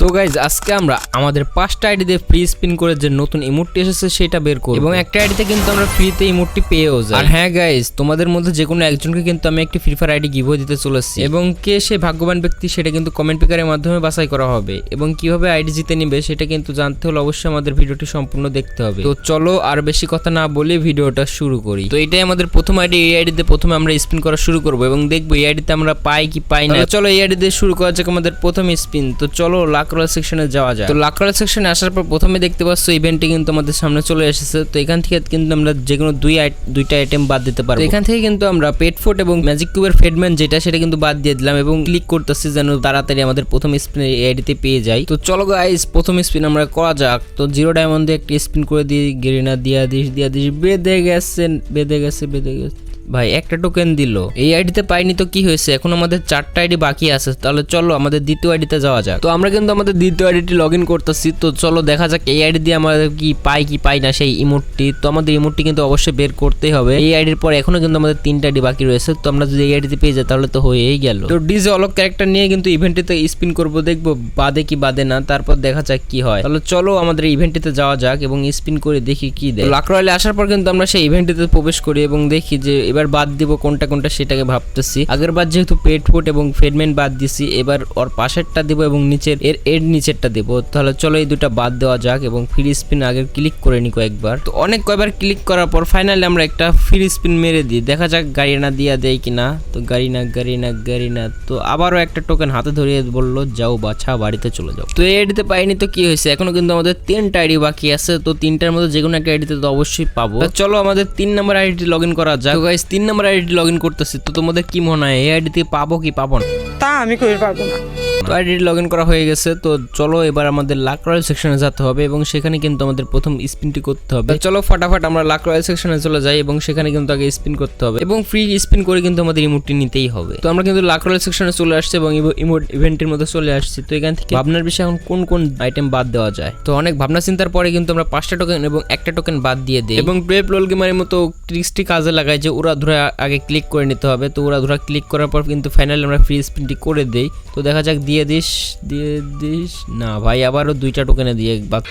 তো গাইজ আজকে আমরা আমাদের পাঁচটা আইডিতে ফ্রি স্পিন করে যে নতুন ইমোটটি এসেছে সেটা বের করব। এবং একটা আইডিতে কিন্তু আমরা ফ্রিতে ইমোটটি পেয়েও যাই। আর হ্যাঁ গাইজ তোমাদের মধ্যে যে কোনো একজনকে কিন্তু আমি একটি ফ্রি ফায়ার আইডি গিভও দিতে চলেছি। এবং কে সে ভাগ্যবান ব্যক্তি সেটা কিন্তু কমেন্ট পিকারের মাধ্যমে বাছাই করা হবে। এবং কীভাবে আইডি জিতে নিবে সেটা কিন্তু জানতে হলে অবশ্যই আমাদের ভিডিওটি সম্পূর্ণ দেখতে হবে। তো চলো আর বেশি কথা না বলে ভিডিওটা শুরু করি। তো এটাই আমাদের প্রথম আইডি এই আইডিতে প্রথমে আমরা স্পিন করা শুরু করব এবং দেখব এই আইডিতে আমরা পাই কি পাই না। চলো এই আইডি দিয়ে শুরু করা যাক আমাদের প্রথম স্পিন তো চলো লাকরোল সেকশনে যাওয়া যায়। তো লাকরোল সেকশনে আসার পর প্রথমে দেখতে পাচ্ছ ইভেন্টটি কিন্তু আমাদের সামনে চলে এসেছে। তো এখান থেকে কিন্তু আমরা যে কোনো দুই দুইটা আইটেম বাদ দিতে পারব। এখান থেকে কিন্তু আমরা পেট ফুট এবং ম্যাজিক কিউবের ফেডম্যান যেটা, সেটা কিন্তু বাদ দিয়ে দিলাম এবং ক্লিক করতেছি যেন তাড়াতাড়ি আমাদের প্রথম স্পিন এই আইডিতে পেয়ে যাই। তো চলো গাইস প্রথম স্পিন আমরা করা যাক। তো জিরো ডায়মন্ড দিয়ে একটি স্পিন করে দিই গেরিনা দিয়া দিস দিয়া দিস, বেঁধে গেছে বেঁধে গেছে বেঁধে গেছে। ভাই, একটা টোকেন দিল। এই আইডিতে পাইনি তো কি হয়েছে? এখন আমাদের চারটা আইডি বাকি আছে, তাহলে চলো আমাদের দ্বিতীয় আইডিতে যাওয়া যাক। তো আমরা কিন্তু আমাদের দ্বিতীয় আইডিটি লগ ইন করতেছি, তো চলো দেখা যাক এই আইডি দিয়ে আমাদের কি পাই কি পাই না সেই ইমোটটি। তো আমাদের ইমোটটি কিন্তু অবশ্যই বের করতেই হবে। এই আইডির পর এখনও কিন্তু আমাদের তিনটা আইডি বাকি রয়েছে, তো আমরা যদি এই আইডিতে পেয়ে যাই তাহলে তো হয়েই গেল। তো ডিজে অলক ক্যারেক্টার নিয়ে কিন্তু ইভেন্টটিতে স্পিন করব, দেখব বাদে কি বাদে না, তারপর দেখা যাক কি হয়। তাহলে চলো আমাদের ইভেন্টটিতে যাওয়া যাক এবং স্পিন করে দেখি কি দেয়। লাক আসার পর কিন্তু আমরা সেই ইভেন্টটিতে প্রবেশ করি এবং দেখি যে এবার বাদ দিব কোনটা কোনটা সেটাকে ভাবতেছি। আগের বার যেহেতু পেট ফুট এবং ফেডমেন্ট বাদ দিছি, এবার ওর পাশেরটা দিব এবং নিচের, এর এর নিচেরটা দিব। তাহলে চলো এই দুটা বাদ দেওয়া যাক এবং ফ্রি স্পিন আগে ক্লিক করে নি কয়েকবার। তো অনেক কয়বার ক্লিক করার পর ফাইনালি আমরা একটা ফ্রি স্পিন মেরে দিই। দেখা যাক গাড়ি না দিয়া দেয় কিনা। তো গাড়ি না গাড়ি না গাড়ি না। তো আবারও একটা টোকেন হাতে ধরিয়ে বলল, যাও বাছা, বাড়িতে চলে যাও। তো এই আইডিতে পাইনি তো কি হয়েছে? এখনও কিন্তু আমাদের তিনটা আইডি বাকি আছে। তো তিনটার মধ্যে যে কোনো একটা আইডিতে তো অবশ্যই পাবো। চলো আমাদের তিন নম্বর আইডি লগ ইন করা যাক। গাইস তিন নম্বর আইডি লগ ইন করতেছি, তো তোমাদের কি মনে হয়? এই আইডিতে পাবো কি পাবো না? তা আমি কই পারব না। তো আইডি লগ ইন করা হয়ে গেছে, তো চলো এবার আমাদের লাক রয়্যাল সেকশনে যেতে হবে এবং সেখানে কিন্তু আমাদের প্রথম স্পিনটি করতে হবে। চলো ফটাফট আমরা লাক রয়্যাল সেকশনে চলে যাই এবং সেখানে কিন্তু আগে স্পিন করতে হবে এবং ফ্রি স্পিন করে কিন্তু আমাদের ইমোটটি নিতেই হবে। তো আমরা কিন্তু লাক রয়্যাল সেকশনে চলে আসছি এবং ইমোট ইভেন্টের মধ্যে চলে আসছি। তো এখান থেকে ভাবনার বিষয়ে, এখন কোন কোন আইটেম বাদ দেওয়া যায়? তো অনেক ভাবনা চিন্তার পরে কিন্তু আমরা পাঁচটা টোকেন এবং একটা টোকেন বাদ দিয়ে দিই। এবং প্লে প্লোল গেমারের মতো ট্রিক্সটি কাজে লাগাই যে ওরা ধরে আগে ক্লিক করে নিতে হবে। তো ওরা ধরে ক্লিক করার পর কিন্তু ফাইনালি আমরা ফ্রি স্পিনটি করে দেই। তো দেখা যাক দিয়ে দিস দিয়ে দিস। না ভাই আবারও দুইটা টোকেনে দিয়ে বাদ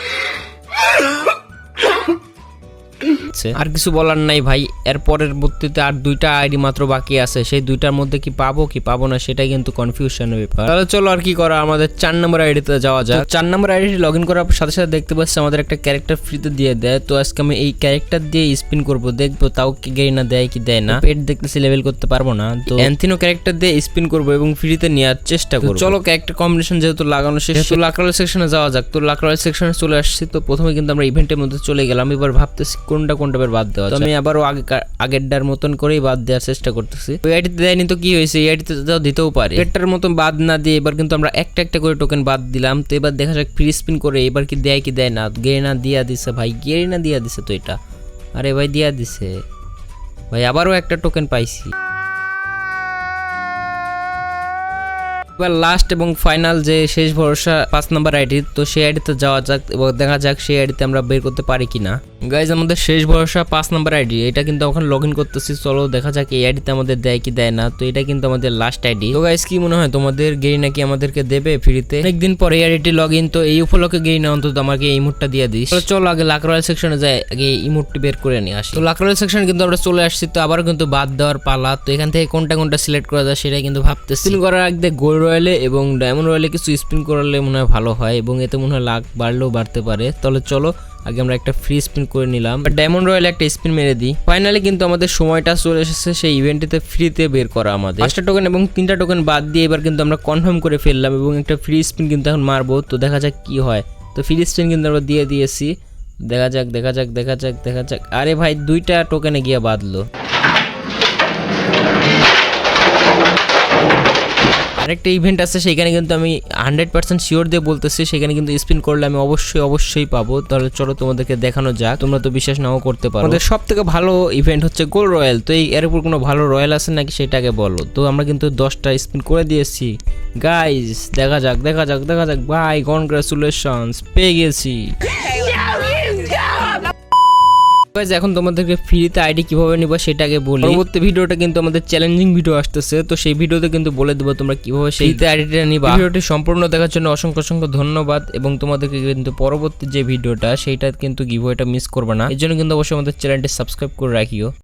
আছে। আর কিছু বলার নাই ভাই এর পরের বর্তীতে আর দুইটা আইডি মাত্র বাকি আছে সেই দুইটার মধ্যে কি পাবো কি পাবো না সেটাই কিন্তু কনফিউশনের ব্যাপার। তাহলে চলো আর কি করা আমাদের চার নম্বর আইডিতে যাওয়া যায় চার নম্বর আইডি লগ ইন করার সাথে সাথে দেখতে পাচ্ছি আমাদের একটা ক্যারেক্টার ফ্রিতে দিয়ে দেয়। তো আজকে আমি এই ক্যারেক্টার দিয়ে স্পিন করব দেখব তাও কি গেই না দেয় কি দেয় না। পেট দেখতেছি লেভেল করতে পারব না তো অ্যান্থিনো ক্যারেক্টার দিয়ে স্পিন করব এবং ফ্রিতে নেওয়ার চেষ্টা করব। চলো ক্যারেক্টার কম্বিনেশন যেহেতু লাগানো শেষ তো লাকরাল সেকশনে যাওয়া যাক। তো লাকরাল সেকশনে চলে আসছি তো প্রথমে কিন্তু আমরা ইভেন্টের মধ্যে চলে গেলাম। এবার ভাবতেছি কোনটা কোনটা এবার বাদ দেওয়া তো আমি আবারও আগেরটার মতন করেই বাদ দেওয়ার চেষ্টা করতেছি। ওই আইডিতে দেয়নি তো কি হয়েছে? এই আইডিতে তাও দিতেও পারে। এটার মতন বাদ না দিয়ে এবার কিন্তু আমরা একটা একটা করে টোকেন বাদ দিলাম। তো এবার দেখা যাক ফ্রি স্পিন করে এবার কি দেয় কি দেয় না। গেরিনা দিয়া দিছে ভাই গেরিনা দিয়া দিছে তো এটা। আরে ভাই দিয়া দিছে। ভাই আবারও একটা টোকেন পাইছি। এবার লাস্ট এবং ফাইনাল যে শেষ ভরসা পাঁচ নম্বর আইডি তো সেই আইডিতে যাওয়া যাক এবং দেখা যাক সেই আইডিতে আমরা বের করতে পারি কিনা। গাইজ আমাদের শেষ ভরসা পাঁচ নাম্বার আইডি এটা কিন্তু ওখানে লগ ইন করতেছি, চলো দেখা যাক এই আইডিতে আমাদের দেয় কি দেয় না, তো এটা কিন্তু আমাদের লাস্ট আইডি তো গাইজ কি মনে হয়, তোমাদের গেরি নাকি আমাদেরকে দেবে ফ্রিতে অনেকদিন পরে এই আইডি লগ ইন তো এই উপলক্ষে গেরি না, অন্তত আমাকে এই মুডটা দিয়ে দিস। চলো আগে লাক রয়্যাল সেকশনে যাই, আগে এই মুডটি বের করে নিয়ে আসি। তো লাক রয়্যাল সেকশন কিন্তু আমরা চলে আসছি, তো আবার কিন্তু বাদ দেওয়ার পালা, তো এখান থেকে কোনটা কোনটা সিলেক্ট করা যায় সেটাই কিন্তু ভাবতেছি। স্পিন করার আগে গোল্ড রয়্যালে এবং ডায়মন্ড রয়্যালে কিছু স্পিন করলে মনে হয় ভালো হয়, এবং এতে মনে হয় লাখ বাড়লেও বাড়তে পারে। তাহলে চলো আগে আমরা একটা ফ্রি স্পিন করে নিলাম। ডায়মন্ড রয়্যালে একটা স্পিন মেরে দিই। ফাইনালি কিন্তু আমাদের সময়টা চলে এসেছে, সেই ইভেন্টটিতে ফ্রিতে বের করা আমাদের। পাঁচটা টোকেন এবং তিনটা টোকেন বাদ দিয়ে এবার কিন্তু আমরা কনফার্ম করে ফেললাম এবং একটা ফ্রি স্পিন কিন্তু এখন মারবো। তো দেখা যাক কি হয়। তো ফ্রি স্পিন কিন্তু আমরা দিয়ে দিয়েছি। দেখা যাক দেখা যাক দেখা যাক দেখা যাক। আরে ভাই, দুইটা টোকেনে গিয়ে বাদলো আরেকটা ইভেন্ট আছে সেখানে কিন্তু আমি হান্ড্রেড পার্সেন্ট শিওর দিয়ে বলতেছি সেখানে কিন্তু স্পিন করলে আমি অবশ্যই অবশ্যই পাবো। তাহলে চলো তোমাদেরকে দেখানো যাক তোমরা তো বিশ্বাস নাও করতে পারো। আমাদের সব থেকে ভালো ইভেন্ট হচ্ছে গোল রয়্যাল তো এই এর উপর কোনো ভালো রয়্যাল আছে নাকি সেটাকে বলো? তো আমরা কিন্তু দশটা স্পিন করে দিয়েছি। গাইজ দেখা যাক দেখা যাক দেখা যাক। ভাই কনগ্রাচুলেশনস পেয়ে গেছি। Guys, এখন তোমাদেরকে ফ্রিতে আইডি কীভাবে নিবো সেটা আগে বলি। পরবর্তী ভিডিওটা কিন্তু আমাদের চ্যালেঞ্জিং ভিডিও আসতেছে তো সেই ভিডিওতে কিন্তু বলে দেবো তোমরা কীভাবে সেইতে আইডিটা নিবা। ভিডিওটি সম্পূর্ণ দেখার জন্য অসংখ্য অসংখ্য ধন্যবাদ এবং তোমাদেরকে কিন্তু পরবর্তী যে ভিডিওটা সেইটা কিন্তু গিভওয়েটা মিস করবে না। এর জন্য কিন্তু অবশ্যই আমাদের চ্যানেলটি সাবস্ক্রাইব করে রাখিও।